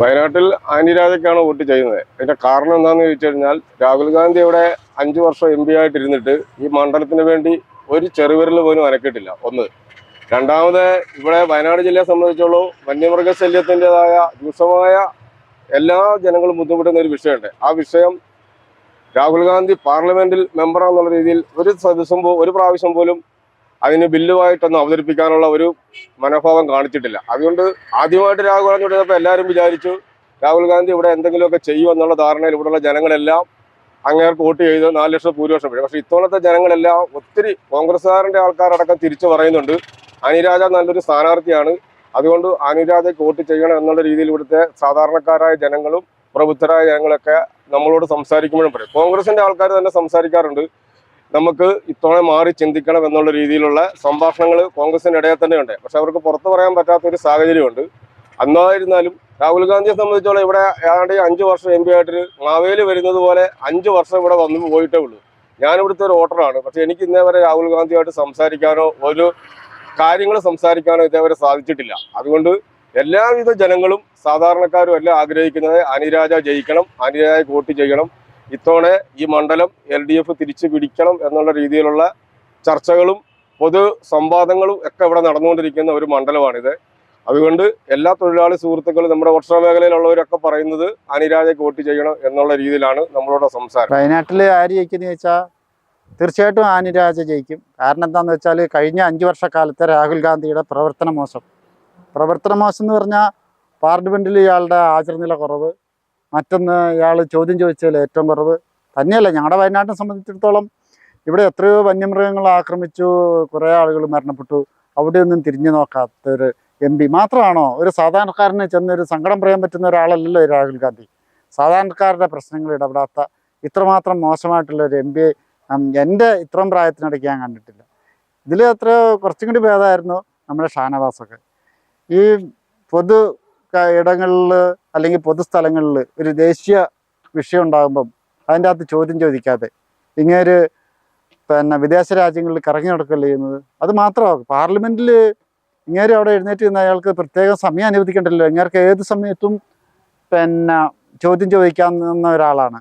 വയനാട്ടിൽ ആന്റിരാജയ്ക്കാണ് വോട്ട് ചെയ്യുന്നത്. അതിന്റെ കാരണം എന്താണെന്ന് ചോദിച്ചു കഴിഞ്ഞാൽ രാഹുൽ ഗാന്ധി ഇവിടെ അഞ്ചു വർഷം എം പി ആയിട്ടിരുന്നിട്ട് ഈ മണ്ഡലത്തിന് വേണ്ടി ഒരു ചെറുവിരൽ പോലും അനക്കിയിട്ടില്ല. ഒന്ന്. രണ്ടാമത് ഇവിടെ വയനാട് ജില്ലയെ സംബന്ധിച്ചോളം വന്യമൃഗ ശല്യത്തിന്റെതായ രൂക്ഷമായ എല്ലാ ജനങ്ങളും ബുദ്ധിമുട്ടുന്ന ഒരു വിഷയമുണ്ട്. ആ വിഷയം രാഹുൽ ഗാന്ധി പാർലമെന്റിൽ മെമ്പറാന്നുള്ള രീതിയിൽ ഒരു ദിവസം ഒരു പ്രാവശ്യം പോലും അതിന് ബില്ലുമായിട്ടൊന്നും അവതരിപ്പിക്കാനുള്ള ഒരു മനോഭാവം കാണിച്ചിട്ടില്ല. അതുകൊണ്ട് ആദ്യമായിട്ട് രാഹുൽ ഗാന്ധി വന്നപ്പോൾ എല്ലാവരും വിചാരിച്ചു രാഹുൽ ഗാന്ധി ഇവിടെ എന്തെങ്കിലുമൊക്കെ ചെയ്യുമെന്നുള്ള ധാരണയിൽ ഇവിടെയുള്ള ജനങ്ങളെല്ലാം അങ്ങേർക്ക് വോട്ട് ചെയ്ത് നാല് ലക്ഷം ഭൂരിപക്ഷം വരും. പക്ഷേ ഇത്തവണത്തെ ജനങ്ങളെല്ലാം ഒത്തിരി കോൺഗ്രസ്സുകാരന്റെ ആൾക്കാരടക്കം തിരിച്ചു പറയുന്നുണ്ട് അനിരാജ നല്ലൊരു സ്ഥാനാർത്ഥിയാണ്. അതുകൊണ്ട് അനുരാജയ്ക്ക് വോട്ട് ചെയ്യണം എന്നുള്ള രീതിയിൽ ഇവിടുത്തെ സാധാരണക്കാരായ ജനങ്ങളും പ്രബുദ്ധരായ ജനങ്ങളൊക്കെ നമ്മളോട് സംസാരിക്കുമ്പോഴും പറയും. കോൺഗ്രസിന്റെ ആൾക്കാർ തന്നെ സംസാരിക്കാറുണ്ട് നമുക്ക് ഇത്തവണ മാറി ചിന്തിക്കണം എന്നുള്ള രീതിയിലുള്ള സംഭാഷണങ്ങൾ കോൺഗ്രസിന്റെ ഇടയിൽ തന്നെ ഉണ്ട് പക്ഷെ അവർക്ക് പുറത്തു പറയാൻ പറ്റാത്ത ഒരു സാഹചര്യമുണ്ട്. അന്നായിരുന്നാലും രാഹുൽ ഗാന്ധിയെ സംബന്ധിച്ചോളം ഇവിടെ ഏതാണ്ട് അഞ്ച് വർഷം എം പി ആയിട്ട് മാവേലി വരുന്നത് പോലെ അഞ്ച് വർഷം ഇവിടെ വന്നു പോയിട്ടേ ഉള്ളൂ. ഞാനിവിടുത്തെ ഒരു വോട്ടറാണ്. പക്ഷെ എനിക്ക് ഇന്നേ വരെ രാഹുൽ ഗാന്ധിയായിട്ട് സംസാരിക്കാനോ ഒരു കാര്യങ്ങൾ സംസാരിക്കാനോ ഇതേവരെ സാധിച്ചിട്ടില്ല. അതുകൊണ്ട് എല്ലാവിധ ജനങ്ങളും സാധാരണക്കാരും എല്ലാം ആഗ്രഹിക്കുന്നത് അനിരാജ ജയിക്കണം അനിരാജ വോട്ട് ചെയ്യണം. ഇത്തവണ ഈ മണ്ഡലം എൽ ഡി എഫ് തിരിച്ചു പിടിക്കണം എന്നുള്ള രീതിയിലുള്ള ചർച്ചകളും പൊതു സംവാദങ്ങളും ഒക്കെ ഇവിടെ നടന്നുകൊണ്ടിരിക്കുന്ന ഒരു മണ്ഡലമാണിത്. അതുകൊണ്ട് എല്ലാ തൊഴിലാളി സുഹൃത്തുക്കളും നമ്മുടെ ഭക്ഷണ മേഖലയിലുള്ളവരൊക്കെ പറയുന്നത് അനിരാജയ്ക്ക് വോട്ട് ചെയ്യണം എന്നുള്ള രീതിയിലാണ് നമ്മളോട് സംസാരം. വയനാട്ടിൽ ആര് ജയിക്കുന്നു ചോദിച്ചാൽ തീർച്ചയായിട്ടും ആനിരാജ ജയിക്കും. കാരണം എന്താണെന്ന് വെച്ചാൽ കഴിഞ്ഞ അഞ്ച് വർഷക്കാലത്തെ രാഹുൽ ഗാന്ധിയുടെ പ്രവർത്തന മോശം. പ്രവർത്തന മോശം എന്ന് പറഞ്ഞാൽ പാർലമെന്റിൽ ഇയാളുടെ ആചരണനില കുറവ് മറ്റൊന്ന് ഇയാൾ ചോദ്യം ചോദിച്ചതിൽ ഏറ്റവും കുറവ് തന്നെയല്ല ഞങ്ങളുടെ വയനാട്ടിനെ സംബന്ധിച്ചിടത്തോളം ഇവിടെ എത്രയോ വന്യമൃഗങ്ങൾ ആക്രമിച്ചു കുറേ ആളുകൾ മരണപ്പെട്ടു. അവിടെയൊന്നും തിരിഞ്ഞു നോക്കാത്തൊരു എം പി. മാത്രമാണോ ഒരു സാധാരണക്കാരനെ ചെന്നൊരു സങ്കടം പറയാൻ പറ്റുന്ന ഒരാളല്ലല്ലോ രാഹുൽ ഗാന്ധി? സാധാരണക്കാരുടെ പ്രശ്നങ്ങൾ ഇടപെടാത്ത ഇത്രമാത്രം മോശമായിട്ടുള്ള ഒരു എം പി എന്റെ ഇത്രയും പ്രായത്തിനിടയ്ക്ക് ഞാൻ കണ്ടിട്ടില്ല. ഇതിൽ അത്ര കുറച്ചും കൂടി ഭേദമായിരുന്നു നമ്മുടെ ഷാനവാസൊക്കെ. ഈ പൊതു ഇടങ്ങളിൽ അല്ലെങ്കിൽ പൊതുസ്ഥലങ്ങളിൽ ഒരു ദേശീയ വിഷയം ഉണ്ടാകുമ്പം അതിന്റെ അകത്ത് ചോദ്യം ചോദിക്കാതെ ഇങ്ങനൊരു പിന്നെ വിദേശ രാജ്യങ്ങളിൽ കറങ്ങി നടക്കുകയല്ലേ ചെയ്യുന്നത്? അത് മാത്രമാണ് പാർലമെന്റിൽ ഇങ്ങനെ അവിടെ എഴുന്നേറ്റ് നിന്ന് അയാൾക്ക് പ്രത്യേകം സമയം അനുവദിക്കേണ്ടല്ലോ. ഇങ്ങേർക്ക് ഏത് സമയത്തും പിന്നെ ചോദ്യം ചോദിക്കാവുന്ന ഒരാളാണ്.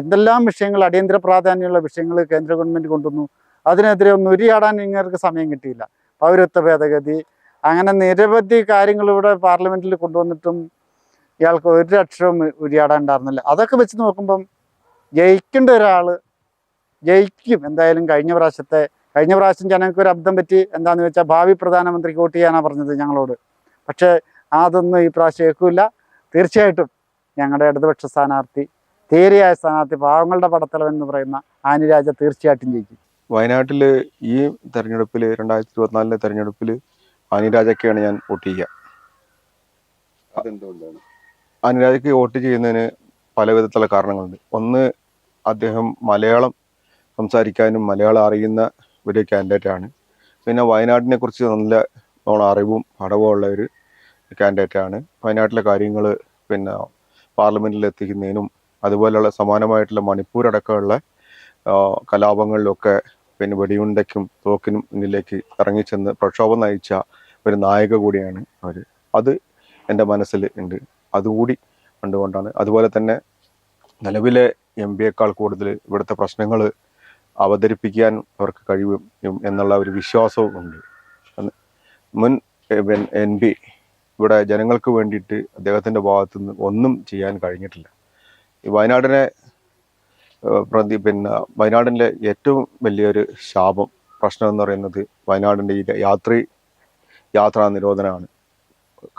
എന്തെല്ലാം വിഷയങ്ങൾ അടിയന്തര പ്രാധാന്യമുള്ള വിഷയങ്ങൾ കേന്ദ്ര ഗവൺമെന്റ് കൊണ്ടുവന്നു? അതിനെതിരെ ഒന്നും ഉരിയാടാൻ ഇങ്ങേർക്ക് സമയം കിട്ടിയില്ല. പൗരത്വ ഭേദഗതി അങ്ങനെ നിരവധി കാര്യങ്ങൾ ഇവിടെ പാർലമെന്റിൽ കൊണ്ടുവന്നിട്ടും ഇയാൾക്ക് ഒരു അക്ഷരവും ഉരിയാടാണ്ടായിരുന്നില്ല അതൊക്കെ വെച്ച് നോക്കുമ്പം ജയിക്കേണ്ട ഒരാൾ ജയിക്കും. എന്തായാലും കഴിഞ്ഞ പ്രാവശ്യത്തെ കഴിഞ്ഞ പ്രാവശ്യം ജനങ്ങൾക്ക് ഒരു അബ്ദം പറ്റി എന്താന്ന് വെച്ചാൽ ഭാവി പ്രധാനമന്ത്രിക്ക് വോട്ട് ചെയ്യാനാണ് പറഞ്ഞത് ഞങ്ങളോട്. പക്ഷേ അതൊന്നും ഈ പ്രാവശ്യം ഏക്കില്ല തീർച്ചയായിട്ടും ഞങ്ങളുടെ ഇടതുപക്ഷ സ്ഥാനാർത്ഥി ധീരയായ സ്ഥാനാർത്ഥി പാവങ്ങളുടെ പടത്തലവൻ എന്ന് പറയുന്ന ആനിരാജ തീർച്ചയായിട്ടും ജയിക്കും. വയനാട്ടിൽ ഈ തെരഞ്ഞെടുപ്പിൽ രണ്ടായിരത്തി ഇരുപത്തിനാലിലെ തെരഞ്ഞെടുപ്പിൽ അനിരാജയ്ക്കാണ് ഞാൻ വോട്ട് ചെയ്യുക. അതെന്തുകൊണ്ടാണ്? അനിരാജയ്ക്ക് വോട്ട് ചെയ്യുന്നതിന് പല വിധത്തിലുള്ള കാരണങ്ങളുണ്ട്. ഒന്ന് അദ്ദേഹം മലയാളം സംസാരിക്കാനും മലയാളം അറിയുന്ന ഒരു കാൻഡിഡേറ്റ് ആണ്. പിന്നെ വയനാടിനെ കുറിച്ച് നല്ല നോണ അറിവും പടവും ഉള്ള ഒരു കാൻഡിഡേറ്റ് ആണ്. വയനാട്ടിലെ കാര്യങ്ങൾ പിന്നെ പാർലമെന്റിൽ എത്തിക്കുന്നതിനും അതുപോലെയുള്ള സമാനമായിട്ടുള്ള മണിപ്പൂർ അടക്കമുള്ള കലാപങ്ങളിലൊക്കെ പിന്നെ വെടിയുണ്ടയ്ക്കും തോക്കിനും മുന്നിലേക്ക് ഇറങ്ങിച്ചെന്ന് പ്രക്ഷോഭം നയിച്ച ഒരു നായിക കൂടിയാണ് അവർ അത് എന്റെ മനസ്സിൽ ഉണ്ട്. അതുകൂടി കണ്ടുകൊണ്ടാണ്. അതുപോലെ തന്നെ നിലവിലെ എം പിയേക്കാൾ കൂടുതൽ ഇവിടുത്തെ പ്രശ്നങ്ങൾ അവതരിപ്പിക്കാൻ അവർക്ക് കഴിയും എന്നുള്ള ഒരു വിശ്വാസവും ഉണ്ട്. മുൻ എൻ പി ഇവിടെ ജനങ്ങൾക്ക് വേണ്ടിയിട്ട് അദ്ദേഹത്തിന്റെ ഭാഗത്തു നിന്ന് ഒന്നും ചെയ്യാൻ കഴിഞ്ഞിട്ടില്ല. ഈ വയനാടിനെ പ്രതി പിന്നെ വയനാടിന്റെ ഏറ്റവും വലിയൊരു ശാപം പ്രശ്നം എന്ന് പറയുന്നത് വയനാടിന്റെ ഈ യാത്രി യാത്രാ നിരോധനമാണ്.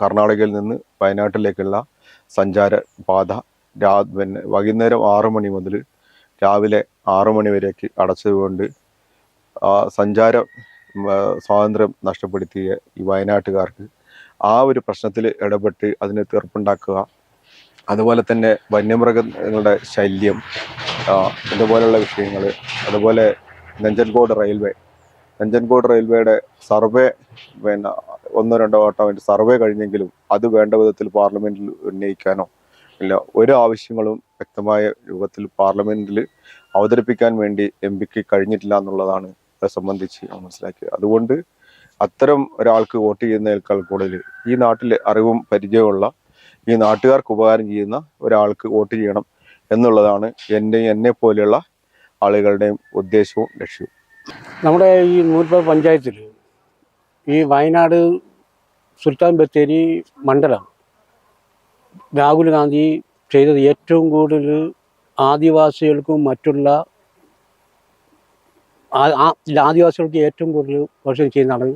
കർണാടകയിൽ നിന്ന് വയനാട്ടിലേക്കുള്ള സഞ്ചാര പാത രാ പിന്നെ വൈകുന്നേരം ആറു മണി മുതൽ രാവിലെ ആറു മണി വരേക്ക് അടച്ചതുകൊണ്ട് ആ സഞ്ചാര സ്വാതന്ത്ര്യം നഷ്ടപ്പെടുത്തിയ ഈ വയനാട്ടുകാർക്ക് ആ ഒരു പ്രശ്നത്തിൽ ഇടപെട്ട് അതിന് തീർപ്പുണ്ടാക്കുക. അതുപോലെ തന്നെ വന്യമൃഗങ്ങളുടെ ശല്യം ഇതുപോലെയുള്ള വിഷയങ്ങൾ അതുപോലെ നെഞ്ചൻകോട് റെയിൽവേ നെഞ്ചൻകോട് റെയിൽവേയുടെ സർവേ പിന്നെ ഒന്നോ രണ്ടോ വട്ടം സർവേ കഴിഞ്ഞെങ്കിലും അത് വേണ്ട വിധത്തിൽ പാർലമെന്റിൽ ഉന്നയിക്കാനോ ഇല്ല. ഒരു ആവശ്യങ്ങളും വ്യക്തമായ രൂപത്തിൽ പാർലമെന്റിൽ അവതരിപ്പിക്കാൻ വേണ്ടി എം പിക്ക് കഴിഞ്ഞിട്ടില്ല എന്നുള്ളതാണ് അത് സംബന്ധിച്ച് മനസ്സിലാക്കിയത്. അതുകൊണ്ട് അത്തരം ഒരാൾക്ക് വോട്ട് ചെയ്യുന്നതിനേക്കാൾ കൂടുതൽ ഈ നാട്ടിലെ അറിവും പരിചയമുള്ള ഈ നാട്ടുകാർക്ക് ഉപകാരം ചെയ്യുന്ന ഒരാൾക്ക് വോട്ട് ചെയ്യണം എന്നുള്ളതാണ് എന്റെ എന്നെ പോലെയുള്ള ആളുകളുടെയും ഉദ്ദേശവും ലക്ഷ്യവും. നമ്മുടെ ഈ നൂൽപ്പ പഞ്ചായത്തിൽ ഈ വയനാട് സുൽത്താൻ ബത്തേരി മണ്ഡലം രാഹുൽ ഗാന്ധി ചെയ്തത് ഏറ്റവും കൂടുതൽ ആദിവാസികൾക്കും മറ്റുള്ള ആദിവാസികൾക്ക് ഏറ്റവും കൂടുതൽ വർഷം ചെയ്യുന്നതാണ്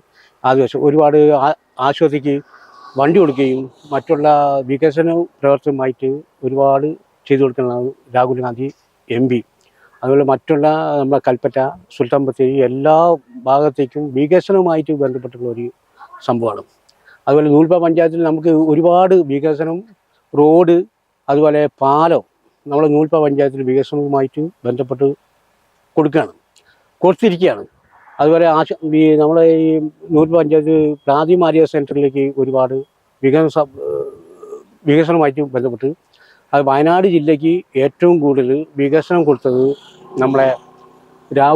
ആദിവാസി. ഒരുപാട് ആശുപത്രിക്ക് വണ്ടി കൊടുക്കുകയും മറ്റുള്ള വികസന പ്രവർത്തനമായിട്ട് ഒരുപാട് ചെയ്തു കൊടുക്കുന്നതാണ് രാഹുൽ ഗാന്ധി എം അതുപോലെ മറ്റുള്ള നമ്മുടെ കൽപ്പറ്റ സുൽത്താൻ ബത്തേരി എല്ലാ ഭാഗത്തേക്കും വികസനവുമായിട്ട് ബന്ധപ്പെട്ടുള്ള ഒരു സംഭവമാണ്. അതുപോലെ നൂൽപ്പ പഞ്ചായത്തിൽ നമുക്ക് ഒരുപാട് വികസനം റോഡ് അതുപോലെ പാലം നമ്മുടെ നൂൽപ്പ പഞ്ചായത്തിൽ വികസനവുമായിട്ട് ബന്ധപ്പെട്ട് കൊടുക്കുകയാണ്. കൊടുത്തിരിക്കുകയാണ്. അതുപോലെ ആശ ഈ നമ്മളെ ഈ നൂൽപ്പ പഞ്ചായത്ത് ആരോഗ്യ സെന്ററിലേക്ക് ഒരുപാട് വികസന വികസനവുമായിട്ട് ബന്ധപ്പെട്ട് അത് വയനാട് ജില്ലയ്ക്ക് ഏറ്റവും കൂടുതൽ വികസനം കൊടുത്തത് നമ്മളെ